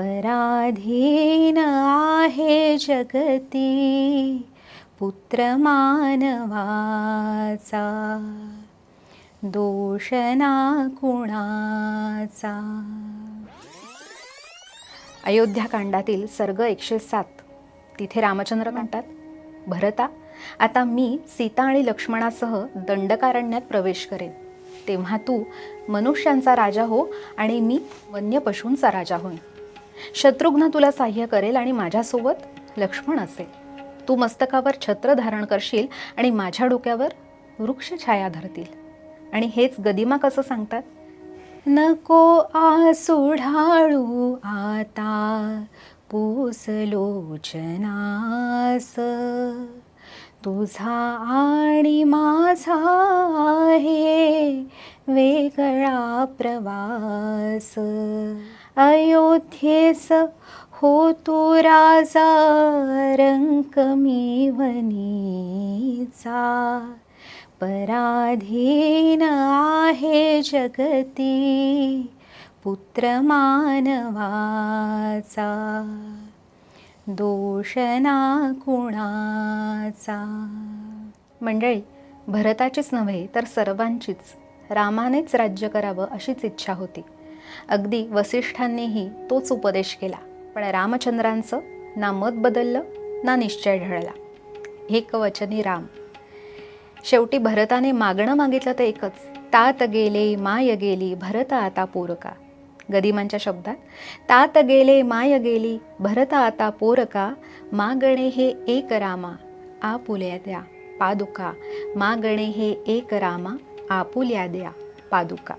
पराधीन आहे जगती पुत्र मानवाचा दोष ना कुणाचा अयोध्याकांडातील सर्ग एकशे सात. तिथे रामचंद्र म्हणतात भरता आता मी सीता आणि लक्ष्मणासह दंडकारण्यात प्रवेश करेन. तेव्हा तू मनुष्यांचा राजा हो आणि मी वन्य पशूंचा राजा होईन. शत्रुघ्न तुला साह्य करेल आणि माझ्यासोबत लक्ष्मण असेल. तू मस्तकावर छत्र धारण करशील आणि माझ्या डोक्यावर वृक्ष छाया धरतील. आणि हेच गदिमा कसं सांगतात? नको आसुढाळू आता पुसलोचनास. तुझा आणि माझा आहे वेगळा प्रवास. अयोध्येस हो राजा रंक वनीचा पराधीन आहे जगती पुत्र मानवाचा. दोष ना कुणाचा. मंडळी भरताचीच नव्हे तर सर्वांचीच. रामानेच राज्य करावं अशीच इच्छा होती. अगदी वसिष्ठांनीही तोच उपदेश केला पण रामचंद्रांचं ना मत बदललं ना निश्चय ढळला. एक वचनी राम. शेवटी भरताने मागणं मागितलं तर एकच तात गेले माय गेली भरत आता पोरका. गदिमांच्या शब्दात तात गेले माय गेली भरत आता पोरका मागणे हे एक रामा आपुल्या द्या पादुका मागणे हे एक रामा आपुल्या द्या पादुका